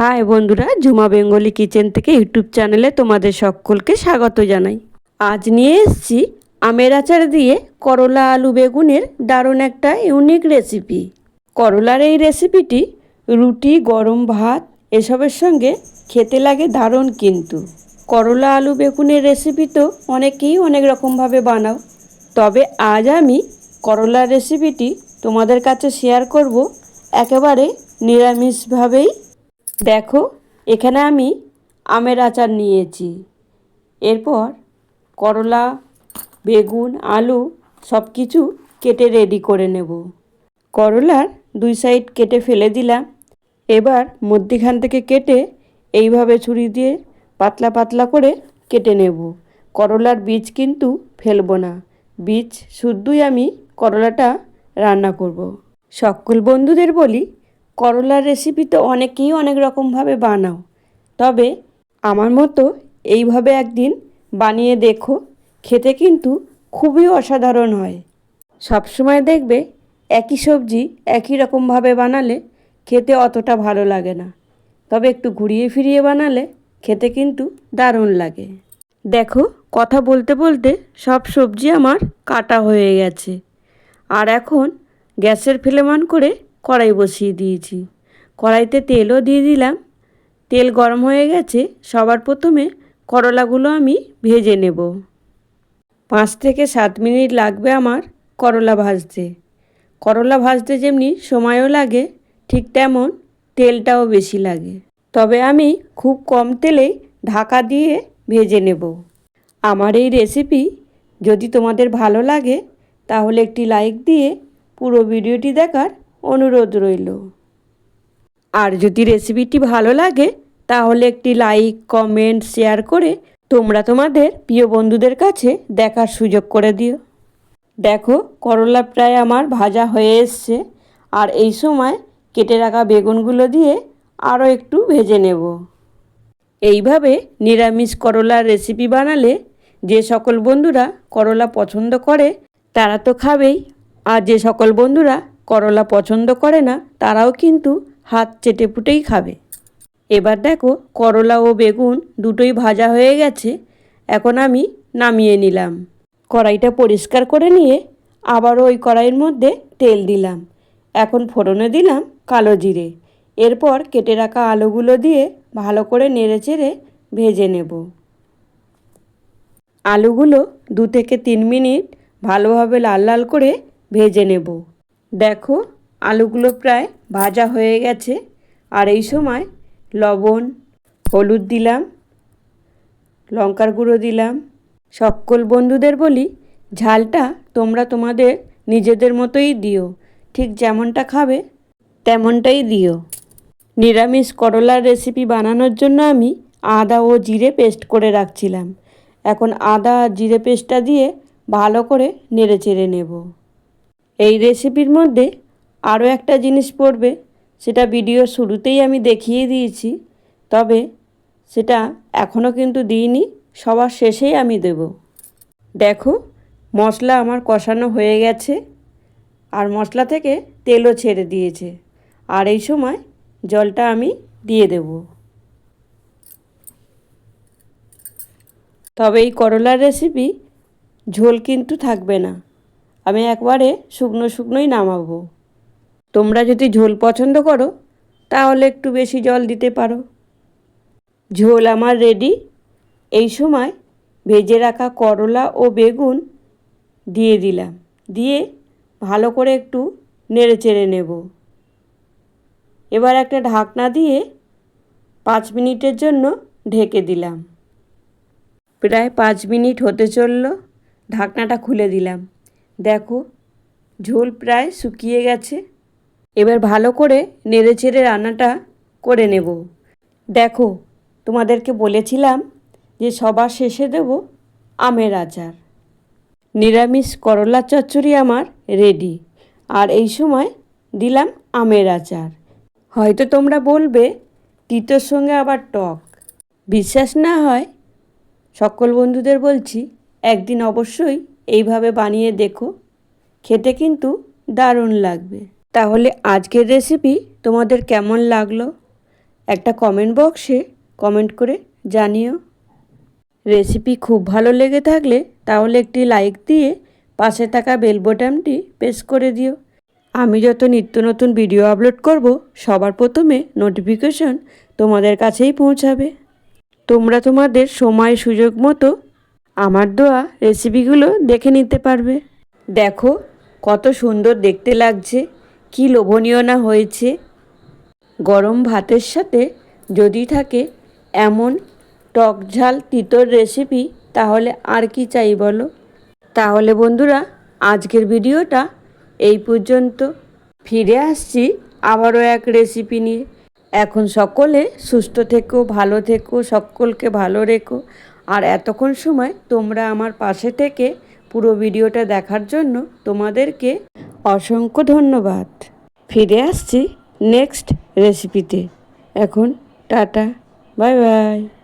High বন্ধুরা Jhuma Bengali kitchen থেকে YouTube চ্যানেলে তোমাদের সকলকে স্বাগত জানাই। আজ নিয়ে এসেছি আমের আচার দিয়ে করলা আলু বেগুনের দারুণ একটা ইউনিক রেসিপি করলার এই রেসিপিটি রুটি, গরম ভাত, এসবের সঙ্গে খেতে লাগে দারুণ কিন্তু। করলা আলু বেগুনের রেসিপি তো অনেকেই অনেক রকমভাবে বানাও। তবে আজ আমি করলার রেসিপিটি তোমাদের কাছে শেয়ার করব। একেবারে নিরামিষভাবেই দেখো, এখানে আমি আমের আচার নিয়েছি। এরপর করলা, বেগুন, আলু সব কিছু কেটে রেডি করে নেব। করলার দুই সাইড কেটে ফেলে দিলাম। এবার মধ্যিখান থেকে কেটে এইভাবে ছুরি দিয়ে পাতলা পাতলা করে কেটে নেব। করলার বীজ কিন্তু ফেলব না। বীজ শুদ্ধই আমি করলাটা রান্না করব। সকল বন্ধুদের বলি করলার রেসিপি তো অনেকেই অনেক রকমভাবে বানাও। তবে আমার মতো এইভাবে একদিন বানিয়ে দেখো, খেতে কিন্তু খুবই অসাধারণ হয়। সবসময় দেখবে একই সবজি একই রকমভাবে বানালে খেতে অতটা ভালো লাগে না। তবে একটু ঘুরিয়ে ফিরিয়ে বানালে খেতে কিন্তু দারুণ লাগে। দেখো, কথা বলতে বলতে সব সবজি আমার কাটা হয়ে গেছে। আর এখন গ্যাসের ফ্লেমান করে কড়াই বসিয়ে দিয়েছি। কড়াইতে তেলও দিয়ে দিলাম। তেল গরম হয়ে গেছে। সবার প্রথমে করলাগুলো আমি ভেজে নেব। পাঁচ থেকে সাত মিনিট লাগবে আমার করলা ভাজতে। করলা ভাজতে যেমনি সময়ও লাগে, ঠিক তেমন তেলটাও বেশি লাগে। তবে আমি খুব কম তেলেই ঢাকা দিয়ে ভেজে নেব। আমার এই রেসিপি যদি তোমাদের ভালো লাগে, তাহলে একটি লাইক দিয়ে পুরো ভিডিওটি দেখার অনুরোধ রইল। আর যদি রেসিপিটি ভালো লাগে, তাহলে একটি লাইক কমেন্ট শেয়ার করে তোমরা তোমাদের প্রিয় বন্ধুদের কাছে দেখার সুযোগ করে দিও। দেখো, করলা প্রায় আমার ভাজা হয়ে এসছে। আর এই সময় কেটে রাখা বেগুনগুলো দিয়ে আরও একটু ভেজে নেব। এইভাবে নিরামিষ করলার রেসিপি বানালে যে সকল বন্ধুরা করলা পছন্দ করে, তারা তো খাবেই। আর যে সকল বন্ধুরা করলা পছন্দ করে না, তারাও কিন্তু হাত চেটে পুটেই খাবে। এবার দেখো, করলা ও বেগুন দুটোই ভাজা হয়ে গেছে, এখন আমি নামিয়ে নিলাম। কড়াইটা পরিষ্কার করে নিয়ে আবারও ওই কড়াইয়ের মধ্যে তেল দিলাম। এখন ফোড়নে দিলাম কালো জিরে। এরপর কেটে রাখা আলুগুলো দিয়ে ভালো করে নেড়ে চেড়ে ভেজে নেব। আলুগুলো দু থেকে তিন মিনিট ভালোভাবে লাল লাল করে ভেজে নেব। দেখো, আলুগুলো প্রায় ভাজা হয়ে গেছে। আর এই সময় লবণ, হলুদ দিলাম, লঙ্কার গুঁড়ো দিলাম। সকল বন্ধুদের বলি, ঝালটা তোমরা তোমাদের নিজেদের মতোই দিও। ঠিক যেমনটা খাবে, তেমনটাই দিও। নিরামিষ করলার রেসিপি বানানোর জন্য আমি আদা ও জিরে পেস্ট করে রাখছিলাম। এখন আদা আর জিরে পেস্টটা দিয়ে ভালো করে নেড়ে চেড়ে নেব। এই রেসিপির মধ্যে আরও একটা জিনিস পড়বে, সেটা ভিডিওর শুরুতেই আমি দেখিয়ে দিয়েছি, তবে সেটা এখনও কিন্তু দিইনি, সবার শেষেই আমি দেব। দেখো, মশলা আমার কষানো হয়ে গেছে, আর মশলা থেকে তেলও ছেড়ে দিয়েছে, আর এই সময় জলটা আমি দিয়ে দেব। তবে এই করলার রেসিপি ঝোল কিন্তু থাকবে না। আমি একবারে শুকনো শুকনোই নামাবো। তোমরা যদি ঝোল পছন্দ করো, তাহলে একটু বেশি জল দিতে পারো। ঝোল আমার রেডি এই সময় ভেজে রাখা করলা ও বেগুন দিয়ে দিলাম। দিয়ে ভালো করে একটু নেড়ে চেড়ে নেব। এবার একটা ঢাকনা দিয়ে পাঁচ মিনিটের জন্য ঢেকে দিলাম। প্রায় পাঁচ মিনিট হতে চলল। ঢাকনাটা খুলে দিলাম। দেখো, ঝোল প্রায় শুকিয়ে গেছে। এবার ভালো করে নেড়ে চেড়ে রান্নাটা করে নেব। দেখো, তোমাদেরকে বলেছিলাম যে সবার শেষে দেব আমের আচার। নিরামিষ করলা চচ্চড়ি আমার রেডি আর এই সময় দিলাম আমের আচার। হয়তো তোমরা বলবে, তিতোর সঙ্গে আবার টক। বিশ্বাস না হয়, সকল বন্ধুদের বলছি, একদিন অবশ্যই এইভাবে বানিয়ে দেখো। খেতে কিন্তু দারুণ লাগবে। তাহলে আজকের রেসিপি তোমাদের কেমন লাগল? একটা কমেন্ট বক্সে কমেন্ট করে জানিও। রেসিপি খুব ভালো লেগে থাকলে তাহলে একটি লাইক দিয়ে পাশে থাকা বেল বোতামটি প্রেস করে দিও। আমি যত নিত্য নতুন ভিডিও আপলোড করব, সবার প্রথমে নোটিফিকেশন তোমাদের কাছেই পৌঁছাবে। তোমরা তোমাদের সময় সুযোগ মতো আমার দোয়া রেসিপিগুলো দেখে নিতে পারবে। দেখো, কত সুন্দর দেখতে লাগছে, কি লোভনীয় না হয়েছে। গরম ভাতের সাথে যদি থাকে এমন টক ঝাল তিতর রেসিপি তাহলে আর কি চাই বলো? তাহলে বন্ধুরা, আজকের ভিডিওটা এই পর্যন্ত। ফিরে আসছি আবারও এক রেসিপি নিয়ে। এখন সকলে সুস্থ থেকো, ভালো থেকো, সকলকে ভালো রেখো। আর এতক্ষণ সময় তোমরা আমার পাশে থেকে পুরো ভিডিওটা দেখার জন্য তোমাদেরকে অসংখ্য ধন্যবাদ। ফিরে আসছি নেক্সট রেসিপিতে এখন টাটা, বাই বাই।